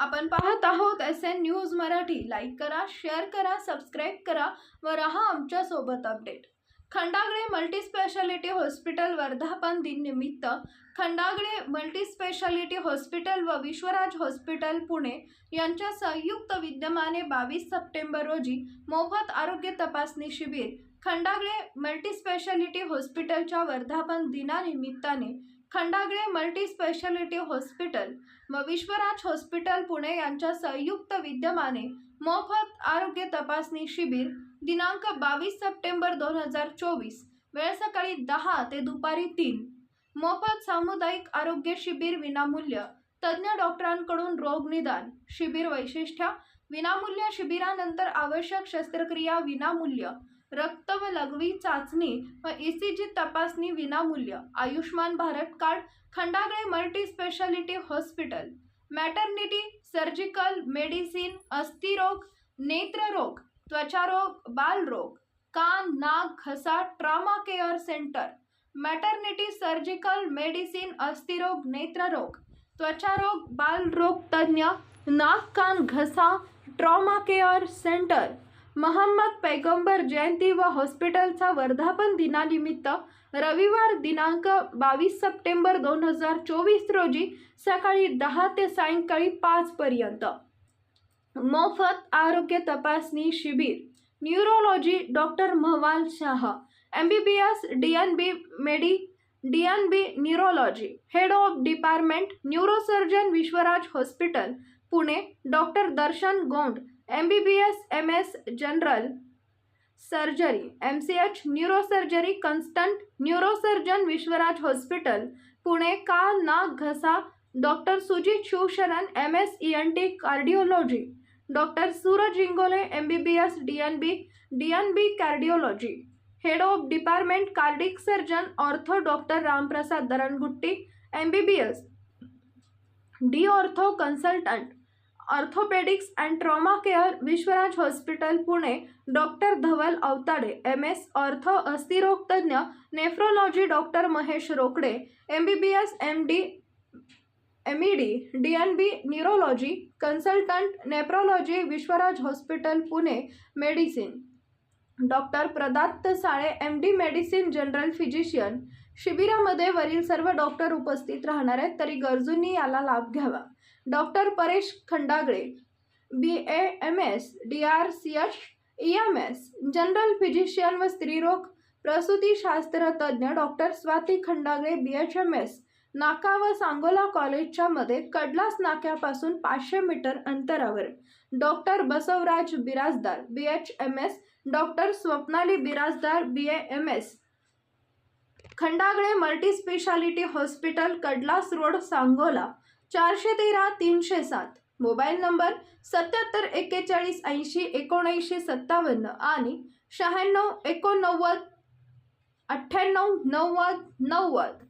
आपण पाहत आहोत S N news Marathi. Like करा शेअर करा सबस्क्राईब करा व रहा आमच्यासोबत अपडेट खंडागळे मल्टीस्पेशालिटी हॉस्पिटल वर्धापन दिननिमित्त खंडागळे मल्टीस्पेशालिटी हॉस्पिटल व विश्वराज हॉस्पिटल पुणे यांच्या संयुक्त विद्यमाने बावीस सप्टेंबर रोजी मोफत आरोग्य तपासणी शिबिर खंडागळे मल्टीस्पेशालिटी हॉस्पिटलच्या वर्धापन दिनानिमित्ताने खंडागळे मल्टी स्पेशालिटी हॉस्पिटल व विश्वराज हॉस्पिटल पुणे यांच्या संयुक्त विद्यमाने मोफत आरोग्य तपासणी शिबिर दिनांक बावीस सप्टेंबर दोन हजार चोवीस वेळ सकाळी दहा ते दुपारी तीन. मोफत सामुदायिक आरोग्य शिबिर विनामूल्य. तज्ज्ञ डॉक्टरांकडून रोग निदान शिबिर वैशिष्ट्य विनामूल्य शिबिरानंतर आवश्यक शस्त्रक्रिया विनामूल्य. रक्त व लघवी चाचणी व ई सी जी तपासणी विनामूल्य. Ayushman Bharat card Khandagale multi speciality hospital maternity surgical medicine अस्थिरोग नेत्ररोग त्वचारोग बालरोग कान नाक घसा trauma care centre maternity surgical medicine अस्थिरोग नेत्ररोग त्वचारोग बालरोग तज्ज्ञ नाक कान घसा ट्रॉमा केअर सेंटर महम्मद पैगंबर जयंती व हॉस्पिटलचा वर्धापन दिनानिमित्त रविवार दिनांक बावीस सप्टेंबर दोन हजार चोवीस रोजी सकाळी दहा ते सायंकाळी पाचपर्यंत मोफत आरोग्य तपासणी शिबिर. Neurology doctor Mahwal Shah M B B S D N B medi D N B neurology head of department neurosurgeon Vishwaraj hospital Pune doctor Darshan Gond M B B S M S general surgery M C H neurosurgery consultant neurosurgeon Vishwaraj hospital Pune का नाक घसा doctor Sujit Shivsharan M S E N T cardiology doctor Suraj Ingole M B B S D N B D N B cardiology head of department cardiac surgeon ortho doctor Ramprasad Darangutti M B B S D ortho consultant orthopaedics and trauma care Vishwaraj hospital Pune. Doctor Dhawal Awatade M. S. Ortho अस्थिरोगतज्ञ nephrology doctor Mahesh Rokade M. B. B. S. M. D. M. E. D. D. N. B. Neurology consultant nephrology Vishwaraj hospital Pune. Medicine. Doctor Pradatt Sale M. D. Medicine general physician. शिबिरामध्ये वरील सर्व doctor उपस्थित राहणार आहेत तरी गरजूंनी याला लाभ घ्यावा. Doctor Paresh Khandagale B A M S D R C H E M S general physician व स्त्रीरोग प्रसूतीशास्त्र तज्ज्ञ doctor Swati Khandagale B H M S नाका व सांगोला कॉलेजच्या मध्ये कडलास नाक्यापासून पाचशे मीटर अंतरावर. Doctor Basavaraj Biradar B H M S doctor Swapnali Biradar B A M S Khandagale multi speciality hospital Kadlas road Sangola चारशे तेरा तीनशे सात मोबाईल नंबर सत्याहत्तर एक्केचाळीस ऐंशी एकोणऐंशी सत्तावन्न आणि शहाण्णव एकोणनव्वद अठ्ठ्याण्णव नव्वद नव्वद.